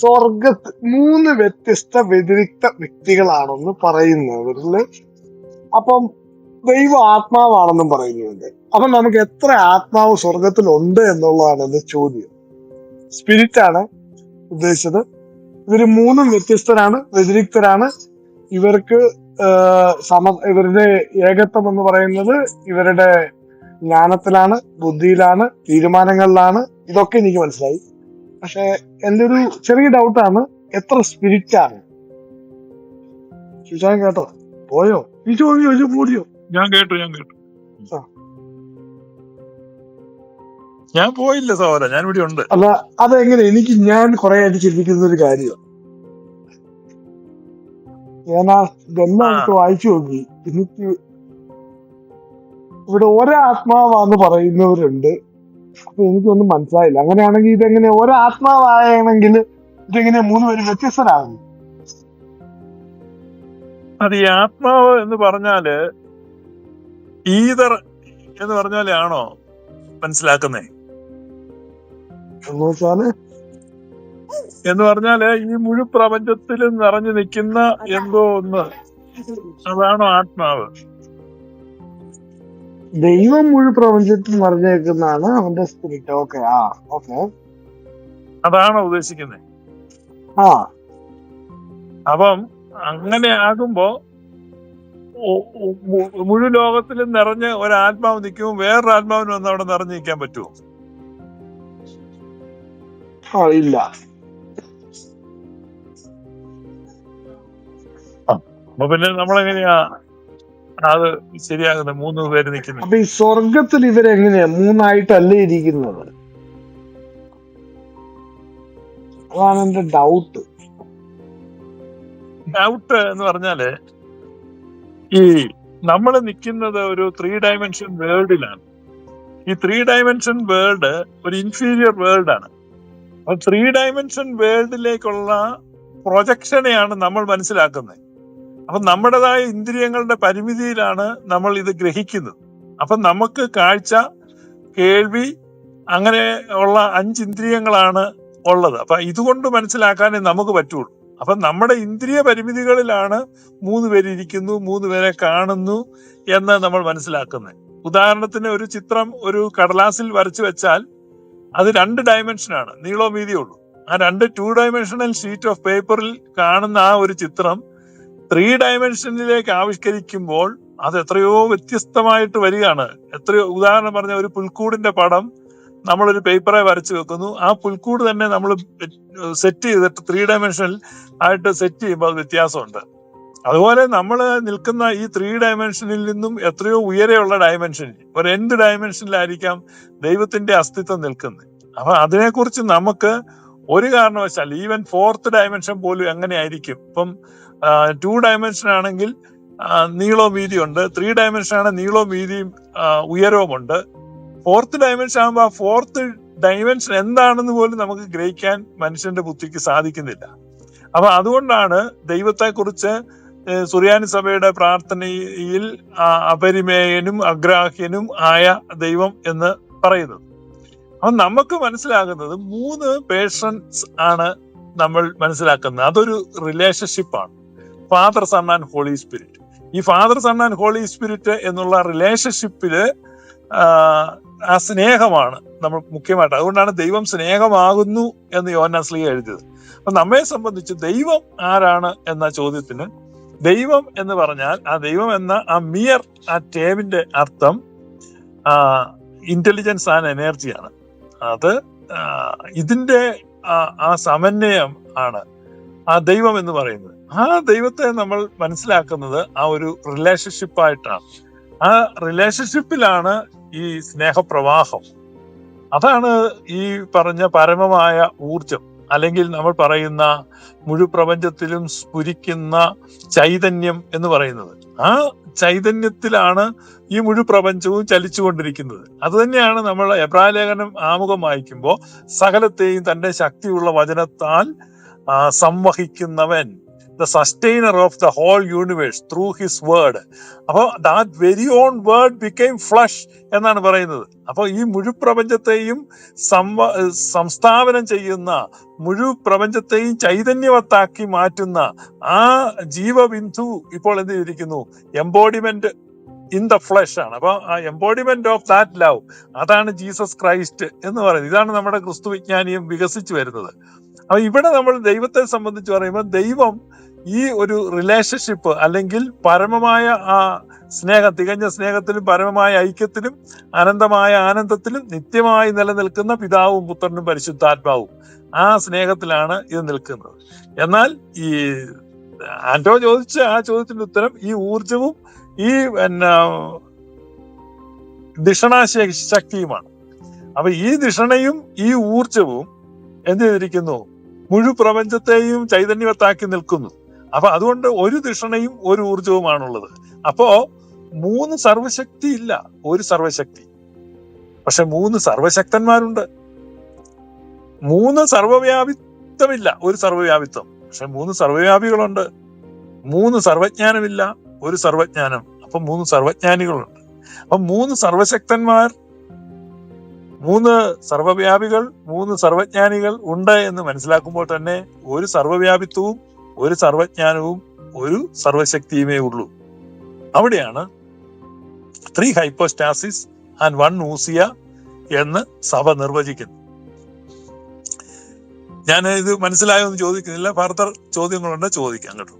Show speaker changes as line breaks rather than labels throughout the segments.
സ്വർഗത്ത് മൂന്ന് വ്യത്യസ്ത വ്യതിരിക്ത വ്യക്തികളാണെന്ന് പറയുന്നവരിൽ അപ്പം ദൈവ ആത്മാവാണെന്നും പറയുന്നുണ്ട്. അപ്പൊ നമുക്ക് എത്ര ആത്മാവ് സ്വർഗത്തിൽ ഉണ്ട് എന്നുള്ളതാണ് എന്റെ ചോദ്യം. സ്പിരിറ്റ് ആണ് ഉദ്ദേശിച്ചത്. ഇവർ മൂന്നും വ്യത്യസ്തരാണ് വ്യതിരിക്തരാണ്. ഇവർക്ക് സമ ഇവരുടെ ഏകത്വം എന്ന് പറയുന്നത് ഇവരുടെ ജ്ഞാനത്തിലാണ് ബുദ്ധിയിലാണ് തീരുമാനങ്ങളിലാണ്. ഇതൊക്കെ എനിക്ക് മനസ്സിലായി. പക്ഷെ എന്റെ ഒരു ചെറിയ ഡൗട്ടാണ് എത്ര സ്പിരിറ്റ് ആണ് ശിശാൻ കേട്ടോ പോയോ? ചോദ്യം ചോദിച്ചു കൂടിയോ
ഞാൻ കേട്ടു ഞാൻ കേട്ടു. ഞാൻ പോയില്ല സഹോദര ഞാൻ ഇവിടെ ഉണ്ട്.
അല്ല അതെങ്ങനെ? എനിക്ക് ഞാൻ കുറെ ആയിട്ട് ചിന്തിക്കുന്ന ഒരു കാര്യമാണ് ഞാൻ ആ വായിച്ചു നോക്കി. എനിക്ക് ഇവിടെ ഒരാത്മാവാന്ന് പറയുന്നവരുണ്ട്. അപ്പൊ എനിക്കൊന്നും മനസ്സിലായില്ല. അങ്ങനെയാണെങ്കിൽ ഇതെങ്ങനെ ഒരാത്മാവാണെങ്കിൽ ഇതെങ്ങനെ മൂന്ന് പേര് വ്യത്യസ്തരാകും
അത് ഈ ആത്മാവ് എന്ന് പറഞ്ഞാൽ ഈതർ എന്ന് പറഞ്ഞാലേ ആണോ മനസ്സിലാക്കുന്നേ?
എന്ന്
പറഞ്ഞാൽ ഈ മുഴു പ്രപഞ്ചത്തിലും നിറഞ്ഞു നിൽക്കുന്ന എന്തോ ഒന്ന്. അതാണോ ആത്മാവ്.
ദൈവം മുഴു പ്രപഞ്ചത്തിൽ നിറഞ്ഞേക്കുന്നതാണ് അവന്റെ സ്പിരിറ്റ് ഓക്കെ ആ ഓക്കെ
അതാണോ ഉദ്ദേശിക്കുന്നത്
ആ.
അപ്പം അങ്ങനെ ആകുമ്പോ മുഴു ലോകത്തിലും നിറഞ്ഞ് ഒരാത്മാവ് നിൽക്കുമ്പോൾ വേറൊരു ആത്മാവിന് വന്ന് അവിടെ നിറഞ്ഞു നിൽക്കാൻ പറ്റുമോ
ആ ഇല്ല.
അപ്പൊ പിന്നെ നമ്മളെങ്ങനെയാ അത് ശരിയാകുന്നത് മൂന്ന് പേര് നിൽക്കുന്നത്
അപ്പൊ ഈ സ്വർഗത്തിൽ ഇവരെങ്ങനെയാ? മൂന്നായിട്ടല്ലേ ഇരിക്കുന്നത്? അതാണ് എന്റെ ഡൗട്ട്
ഡൗട്ട് എന്ന് പറഞ്ഞാൽ ഈ നമ്മൾ നിൽക്കുന്നത് ഒരു ത്രീ ഡയമെൻഷൻ വേൾഡിലാണ് ഈ ത്രീ ഡയമെൻഷൻ വേൾഡ് ഒരു ഇൻഫീരിയർ വേൾഡ് ആണ് അപ്പൊ ത്രീ ഡയമെൻഷൻ വേൾഡിലേക്കുള്ള പ്രൊജക്ഷനെയാണ് നമ്മൾ മനസ്സിലാക്കുന്നത്. അപ്പൊ നമ്മുടേതായ ഇന്ദ്രിയങ്ങളുടെ പരിമിതിയിലാണ് നമ്മൾ ഇത് ഗ്രഹിക്കുന്നത്. അപ്പൊ നമുക്ക് കാഴ്ച കേൾവി അങ്ങനെ ഉള്ള അഞ്ച് ഇന്ദ്രിയങ്ങളാണ് ഉള്ളത്. അപ്പൊ ഇതുകൊണ്ട് മനസ്സിലാക്കാനേ നമുക്ക് പറ്റുള്ളൂ. അപ്പൊ നമ്മുടെ ഇന്ദ്രിയ പരിമിതികളിലാണ് മൂന്ന് പേരിയ്ക്കുന്നു മൂന്ന് പേരെ കാണുന്നു എന്ന് നമ്മൾ മനസ്സിലാക്കുന്നത്. ഉദാഹരണത്തിന് ഒരു ചിത്രം ഒരു കടലാസിൽ വരച്ചു വെച്ചാൽ അത് രണ്ട് ഡയമെൻഷനാണ് നീളവും വീതിയുള്ളൂ ആ രണ്ട് ടു ഡയമെൻഷണൽ ഷീറ്റ് ഓഫ് പേപ്പറിൽ കാണുന്ന ആ ഒരു ചിത്രം ത്രീ ഡയമെൻഷനിലേക്ക് ആവിഷ്കരിക്കുമ്പോൾ അത് എത്രയോ വ്യത്യസ്തമായിട്ട് വരികയാണ്. എത്രയോ ഉദാഹരണം പറഞ്ഞ ഒരു പുൽക്കൂടിന്റെ പടം നമ്മളൊരു പേപ്പറെ വരച്ചു വെക്കുന്നു. ആ പുൽക്കൂട് തന്നെ നമ്മൾ സെറ്റ് ചെയ്തിട്ട് ത്രീ ഡയമെൻഷനിൽ ആയിട്ട് സെറ്റ് ചെയ്യുമ്പോൾ അത് വ്യത്യാസമുണ്ട്. അതുപോലെ നമ്മൾ നിൽക്കുന്ന ഈ ത്രീ ഡയമെൻഷനിൽ നിന്നും എത്രയോ ഉയരെയുള്ള ഡയമെൻഷനിൽ ഒരു എന്ത് ഡയമെൻഷനിലായിരിക്കാം ദൈവത്തിന്റെ അസ്തിത്വം നിൽക്കുന്നത്. അപ്പൊ അതിനെക്കുറിച്ച് നമുക്ക് ഒരു കാരണവശാൽ ഈവൻ ഫോർത്ത് ഡയമെൻഷൻ പോലും എങ്ങനെയായിരിക്കും? ഇപ്പം ടു ഡയമെൻഷൻ ആണെങ്കിൽ നീളോ നീളവും വീതിയും ഉണ്ട്. ത്രീ ഡയമെൻഷൻ ആണെങ്കിൽ നീളവും വീതിയും ഉയരവുമുണ്ട് ഫോർത്ത് ഡയമെൻഷൻ ആകുമ്പോൾ ആ ഫോർത്ത് ഡയമെൻഷൻ എന്താണെന്ന് പോലും നമുക്ക് ഗ്രഹിക്കാൻ മനുഷ്യന്റെ ബുദ്ധിക്ക് സാധിക്കുന്നില്ല. അപ്പൊ അതുകൊണ്ടാണ് ദൈവത്തെക്കുറിച്ച് സുറിയാനി സഭയുടെ പ്രാർത്ഥനയിൽ അപരിമേയനും അഗ്രാഹ്യനും ആയ ദൈവം എന്ന് പറയുന്നത്. അപ്പൊ നമുക്ക് മനസ്സിലാകുന്നത് മൂന്ന് പേഴ്സൺസ് ആണ് നമ്മൾ മനസ്സിലാക്കുന്നത്. അതൊരു റിലേഷൻഷിപ്പാണ് Father Son and Holy Spirit ഈ Father Son and Holy Spirit എന്നുള്ള റിലേഷൻഷിപ്പിൽ ആ സ്നേഹമാണ് നമ്മൾ മുഖ്യമായിട്ട്. അതുകൊണ്ടാണ് ദൈവം സ്നേഹമാകുന്നു എന്ന് യോനാസ്ലി എഴുതിയത്. അപ്പൊ നമ്മെ സംബന്ധിച്ച് ദൈവം ആരാണ് എന്ന ചോദ്യത്തിന് ദൈവം എന്ന് പറഞ്ഞാൽ ആ ദൈവം എന്ന ആ മിയർ ആ ടേമിന്റെ അർത്ഥം ഇന്റലിജൻസ് ആൻഡ് എനർജിയാണ് അത് ഇതിന്റെ ആ സമന്വയം ആണ് ആ ദൈവം എന്ന് പറയുന്നത്. ആ ദൈവത്തെ നമ്മൾ മനസ്സിലാക്കുന്നത് ആ ഒരു റിലേഷൻഷിപ്പ് ആയിട്ടാണ് ആ റിലേഷൻഷിപ്പിലാണ് ഈ സ്നേഹപ്രവാഹം. അതാണ് ഈ പറഞ്ഞ പരമമായ ഊർജം അല്ലെങ്കിൽ നമ്മൾ പറയുന്ന മുഴു പ്രപഞ്ചത്തിലും സ്ഫുരിക്കുന്ന ചൈതന്യം എന്ന് പറയുന്നത്. ആ ചൈതന്യത്തിലാണ് ഈ മുഴു പ്രപഞ്ചവും ചലിച്ചുകൊണ്ടിരിക്കുന്നത്. അത് തന്നെയാണ് നമ്മൾ എബ്രാലേഖനം ആമുഖം വായിക്കുമ്പോൾ സകലത്തെയും തന്റെ ശക്തിയുള്ള വചനത്താൽ സംവഹിക്കുന്നവൻ. The sustainer of the whole universe through his word അപ്പോൾ that very own word became flesh എന്നാണ് പറയുന്നത്. അപ്പോൾ ഈ മുഴു പ്രപഞ്ചത്തെയും സംവ സംസ്ഥാപനം ചെയ്യുന്ന മുഴു പ്രപഞ്ചത്തെയും ചൈതന്യവത്താക്കി മാറ്റുന്ന ആ ജീവബിന്ദു ഇപ്പോൾ എന്ത് ചെയ്തിരിക്കുന്നു? എംബോഡിമെന്റ് ഇൻ ദ ഫ്ലഷ് ആണ്. അപ്പൊ ആ എംബോഡിമെന്റ് ഓഫ് ദാറ്റ് ലവ് അതാണ് ജീസസ് ക്രൈസ്റ്റ് എന്ന് പറയുന്നത്. ഇതാണ് നമ്മുടെ ക്രിസ്തു വിജ്ഞാനിയും വികസിച്ചു വരുന്നത്. അപ്പൊ ഇവിടെ നമ്മൾ ദൈവത്തെ സംബന്ധിച്ച് പറയുമ്പോൾ ദൈവം ഈ ഒരു റിലേഷൻഷിപ്പ് അല്ലെങ്കിൽ പരമമായ ആ സ്നേഹം തികഞ്ഞ സ്നേഹത്തിലും പരമമായ ഐക്യത്തിലും അനന്തമായ ആനന്ദത്തിലും നിത്യമായി നിലനിൽക്കുന്ന പിതാവും പുത്രനും പരിശുദ്ധാത്മാവും ആ സ്നേഹത്തിലാണ് ഇത് നിൽക്കുന്നത്. എന്നാൽ ഈ ആന്റോ ചോദിച്ച ആ ചോദ്യത്തിന്റെ ഉത്തരം ഈ ഊർജവും ഈ പിന്നെ ദിഷണാശ ശക്തിയുമാണ്. അപ്പൊ ഈ ദിഷണയും ഈ ഊർജവും എന്ത് ചെയ്തിരിക്കുന്നു? മുഴു പ്രപഞ്ചത്തെയും ചൈതന്യവത്താക്കി നിൽക്കുന്നു. അപ്പൊ അതുകൊണ്ട് ഒരു ദിഷണയും ഒരു ഊർജവുമാണുള്ളത് അപ്പോ മൂന്ന് സർവശക്തി ഇല്ല ഒരു സർവശക്തി പക്ഷെ മൂന്ന് സർവശക്തന്മാരുണ്ട് മൂന്ന് സർവവ്യാപിത്വമില്ല ഒരു സർവവ്യാപിത്വം പക്ഷെ മൂന്ന് സർവവ്യാപികളുണ്ട് മൂന്ന് സർവജ്ഞാനമില്ല ഒരു സർവജ്ഞാനം. അപ്പൊ മൂന്ന് സർവജ്ഞാനികളുണ്ട്. അപ്പൊ മൂന്ന് സർവശക്തന്മാർ മൂന്ന് സർവവ്യാപികൾ മൂന്ന് സർവജ്ഞാനികൾ ഉണ്ട് എന്ന് മനസ്സിലാക്കുമ്പോൾ തന്നെ ഒരു സർവവ്യാപിത്വവും ഒരു സർവജ്ഞാനവും ഒരു സർവശക്തിയുമേ ഉള്ളൂ. അവിടെയാണ് three hypostasis and one ousia എന്ന് സഭ നിർവചിക്കുന്നു ഞാൻ ഇത് മനസ്സിലായോ എന്ന് ചോദിക്കുന്നില്ല. ഫർദർ ചോദ്യങ്ങളുണ്ട് ചോദിക്കാം കേട്ടോ.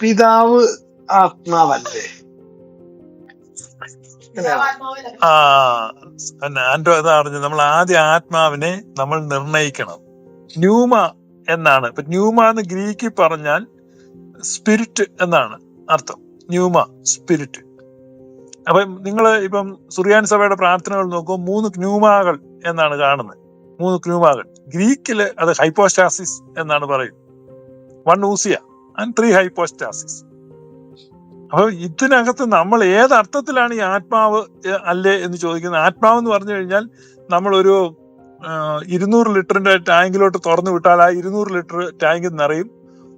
പിതാവ് ആത്മാവല്ലേ?
ആ ആൻഡ്രോ അതാ പറഞ്ഞു നമ്മൾ ആദ്യ ആത്മാവിനെ നമ്മൾ നിർണയിക്കണം. ന്യൂമ എന്നാണ്. ഇപ്പൊ ന്യൂമ എന്ന് ഗ്രീക്കിൽ പറഞ്ഞാൽ സ്പിരിറ്റ് എന്നാണ് അർത്ഥം. ന്യൂമ സ്പിരിറ്റ് അപ്പൊ നിങ്ങൾ ഇപ്പം സുറിയാൻ സഭയുടെ പ്രാർത്ഥനകൾ നോക്കുമ്പോൾ മൂന്ന് ന്യൂമാകൾ എന്നാണ് കാണുന്നത്. മൂന്ന് ന്യൂമാകൾ. ഗ്രീക്കിൽ അത് ഹൈപ്പോസ്റ്റാസിസ് എന്നാണ് പറയുന്നത്. One ousia and three hypostasis അപ്പൊ ഇതിനകത്ത് നമ്മൾ ഏത് അർത്ഥത്തിലാണ് ഈ ആത്മാവ് അല്ലേ എന്ന് ചോദിക്കുന്നത്? ആത്മാവ് എന്ന് പറഞ്ഞു കഴിഞ്ഞാൽ നമ്മളൊരു ഇരുന്നൂറ് ലിറ്ററിന്റെ ടാങ്കിലോട്ട് തുറന്നു വിട്ടാൽ ആ ഇരുന്നൂറ് ലിറ്റർ ടാങ്കിൽ നിറയും.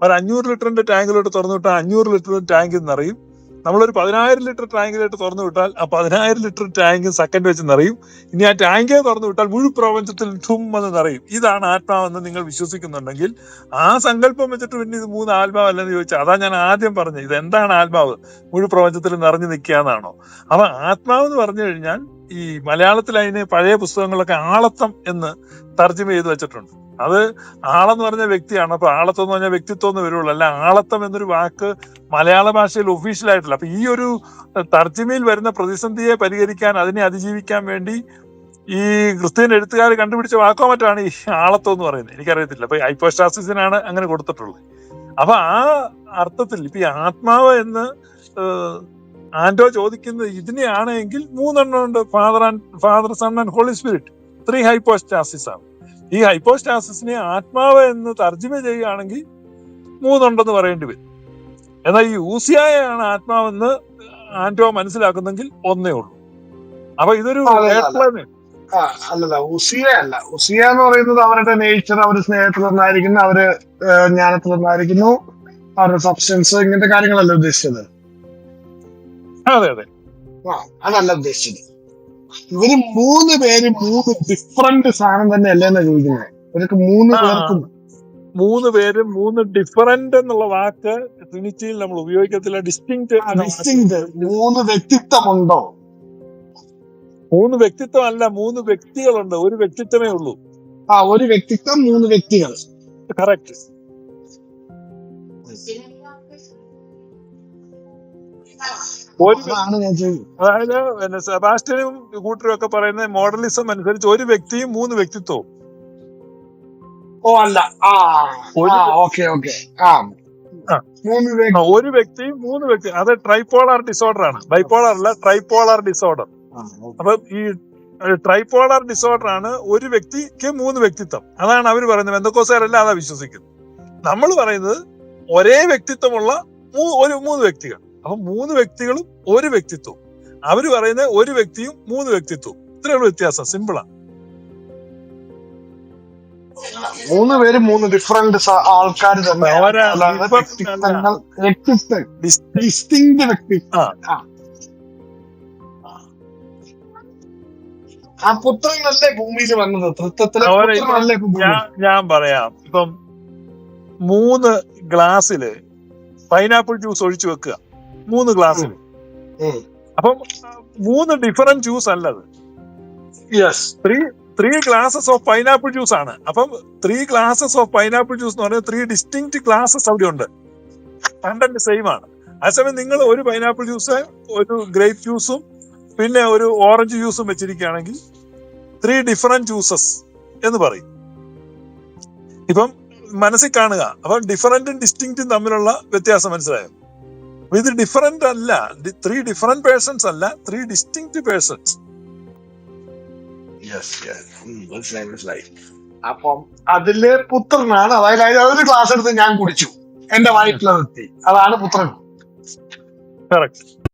ഒരു അഞ്ഞൂറ് ലിറ്ററിന്റെ ടാങ്കിലോട്ട് തുറന്നു വിട്ടാൽ അഞ്ഞൂറ് ലിറ്റർ ടാങ്കിൽ നിറയും. നമ്മളൊരു പതിനായിരം ലിറ്റർ ടാങ്കിലായിട്ട് തുറന്നു വിട്ടാൽ ആ പതിനായിരം ലിറ്റർ ടാങ്ക് സെക്കൻഡ് വെച്ച് നിറയും. ഇനി ആ ടാങ്കേ തുറന്നു വിട്ടാൽ മുഴു പ്രപഞ്ചത്തിൽ ഠും എന്ന് നിറയും. ഇതാണ് ആത്മാവെന്ന് നിങ്ങൾ വിശ്വസിക്കുന്നുണ്ടെങ്കിൽ ആ സങ്കല്പം വെച്ചിട്ട് പിന്നെ ഇത് മൂന്ന് ആത്മാവല്ലെന്ന് ചോദിച്ചാൽ അതാ ഞാൻ ആദ്യം പറഞ്ഞത്. ഇത് എന്താണ് ആത്മാവ്? മുഴു പ്രപഞ്ചത്തിൽ നിറഞ്ഞു നിൽക്കുക എന്നാണോ അപ്പൊ ആത്മാവ് എന്ന് പറഞ്ഞു കഴിഞ്ഞാൽ ഈ മലയാളത്തിൽ അതിന് പഴയ പുസ്തകങ്ങളൊക്കെ ആളത്തം എന്ന് തർജമ ചെയ്ത് വെച്ചിട്ടുണ്ട്. അത് ആളെന്ന് പറഞ്ഞ വ്യക്തിയാണ്. അപ്പൊ ആളത്തം എന്ന് പറഞ്ഞ വ്യക്തിത്വം എന്ന് വരുള്ളൂ. അല്ല ആളത്തം എന്നൊരു വാക്ക് മലയാള ഭാഷയിൽ ഒഫീഷ്യൽ ആയിട്ടില്ല. അപ്പൊ ഈ ഒരു തർജമയിൽ വരുന്ന പ്രതിസന്ധിയെ പരിഹരിക്കാൻ അതിനെ അതിജീവിക്കാൻ വേണ്ടി ഈ ക്രിസ്ത്യൻ എഴുത്തുകാർ കണ്ടുപിടിച്ച വാക്കോ മറ്റാണ് ഈ ആളത്തം എന്ന് പറയുന്നത്? എനിക്കറിയത്തില്ല. അപ്പൊ ഹൈപ്പോസ്റ്റാസിസിനാണ് അങ്ങനെ കൊടുത്തിട്ടുള്ളത്. അപ്പൊ ആ അർത്ഥത്തിൽ ഇപ്പൊ ഈ ആത്മാവ് എന്ന് ആന്റോ ചോദിക്കുന്നത് ഇതിനെയാണ് എങ്കിൽ മൂന്നെണ്ണം ഉണ്ട് Father and Father Son and Holy Spirit three hypostasis ആണ്. ഈ ഹൈപ്പോസ്റ്റാസിസിനെ ആത്മാവ് എന്ന് തർജമ ചെയ്യുകയാണെങ്കിൽ മൂന്നുണ്ടെന്ന് പറയേണ്ടി വരും. എന്നാൽ ഈ ഊസിയായാണ് ആത്മാവെന്ന് ആന്റോ മനസ്സിലാക്കുന്നെങ്കിൽ ഒന്നേ ഉള്ളൂ. അപ്പൊ ഇതൊരു
അല്ലല്ല ഉസിയ അല്ല. ഉസിയ എന്ന് പറയുന്നത് അവരുടെ നേച്ചർ അവർ സ്നേഹത്തിൽ നിന്നായിരിക്കുന്നു അവർ ജ്ഞാനത്തിൽ നിന്നായിരിക്കുന്നു അവരുടെ സബ്സ്റ്റൻസ് ഇങ്ങനത്തെ കാര്യങ്ങളല്ല ഉദ്ദേശിച്ചത്.
അതെ അതെ.
ആ അതല്ല ഉദ്ദേശിച്ചത്. ഇവർ മൂന്ന് പേര് മൂന്ന് ഡിഫറെന്റ് സാധനം തന്നെ അല്ലേന്നാ ചോദിക്കുന്നത്? ഇവർക്ക് മൂന്ന് പേർക്കും.
മൂന്ന് പേരും മൂന്ന് ഡിഫറന്റ് എന്നുള്ള വാക്ക് ട്രിനിറ്റിയിൽ നമ്മൾ ഉപയോഗിക്കത്തില്ല. ഡിസ്റ്റിങ്
ഡിസ്റ്റിങ് മൂന്ന് വ്യക്തിത്വമുണ്ടോ?
മൂന്ന് വ്യക്തിത്വം അല്ല മൂന്ന് വ്യക്തികളുണ്ട്. ഒരു വ്യക്തിത്വമേ ഉള്ളൂ.
ആ ഒരു വ്യക്തിത്വം മൂന്ന് വ്യക്തികൾ.
കറക്റ്റ് അതായത് പിന്നെ സെബാസ്റ്റ്യനും കൂട്ടരും ഒക്കെ പറയുന്ന മോഡലിസം അനുസരിച്ച് ഒരു വ്യക്തിയും മൂന്ന് വ്യക്തിത്വവും.
ഓ അല്ല. Okay okay.
ഒരു വ്യക്തിയും മൂന്ന് വ്യക്തി അത് ട്രൈപോളാർ ഡിസോർഡർ ആണ്. ബൈപോളാർ അല്ല ട്രൈപോളാർ ഡിസോർഡർ. അപ്പൊ ഈ ട്രൈപോളാർ ഡിസോർഡർ ആണ് ഒരു വ്യക്തിക്ക് മൂന്ന് വ്യക്തിത്വം. അതാണ് അവർ പറയുന്നത്. ബന്ധക്കോസുകാരല്ല അതാ വിശ്വസിക്കുന്നത്. നമ്മൾ പറയുന്നത് ഒരേ വ്യക്തിത്വമുള്ള ഒരു മൂന്ന് വ്യക്തികൾ. അപ്പൊ മൂന്ന് വ്യക്തികളും ഒരു വ്യക്തിത്വം അവർ പറയുന്ന ഒരു വ്യക്തിയും മൂന്ന് വ്യക്തിത്വവും. ഇത്രയുള്ള വ്യത്യാസം. സിമ്പിളാണ്
മൂന്ന് പേര് മൂന്ന് ഡിഫറെന്റ് ആൾക്കാർ തന്നെ ഡിസ്റ്റിങ്
ആ.
പുത്രനല്ലേ ഭൂമിയിൽ വന്നത്? തൃത്വത്തിലെ
ഞാൻ പറയാം. ഇപ്പം മൂന്ന് ഗ്ലാസ്സിൽ പൈനാപ്പിൾ ജ്യൂസ് ഒഴിച്ചു വെക്കുക. മൂന്ന്
ഗ്ലാസ്.
അപ്പം മൂന്ന് ഡിഫറെന്റ് ജ്യൂസ് അല്ലത്.
Yes
three three glasses of pineapple juice ആണ്. അപ്പം three glasses of pineapple juice എന്ന് പറയുന്നത് ത്രീ ഡിസ്റ്റിങ് ഗ്ലാസസ് അവിടെ ഉണ്ട്. കണ്ടന്റ് സെയിം ആണ്. അതേസമയം നിങ്ങൾ ഒരു പൈനാപ്പിൾ ജ്യൂസ് ഒരു ഗ്രേപ്പ് ജ്യൂസും പിന്നെ ഒരു ഓറഞ്ച് ജ്യൂസും വെച്ചിരിക്കുകയാണെങ്കിൽ ത്രീ ഡിഫറെന്റ് ജ്യൂസസ് എന്ന് പറയും. ഇപ്പം മനസ്സിൽ കാണുക. അപ്പം ഡിഫറെന്റും ഡിസ്റ്റിങ്റ്റും തമ്മിലുള്ള വ്യത്യാസം മനസ്സിലായോ? ഇത് ഡിഫറെന്റ് അല്ല. ത്രീ ഡിഫറെന്റ് പേഴ്സൺസ് അല്ല. ത്രീ ഡിസ്റ്റിങ് പേഴ്സൺസ്
അപ്പം അതിൽ പുത്രനാണ്. അതായത് അതൊരു ക്ലാസ് എടുത്ത് ഞാൻ കുടിച്ചു. എന്റെ വയറ്റിലെത്തി അതാണ് പുത്രൻ.
കറക്റ്റ്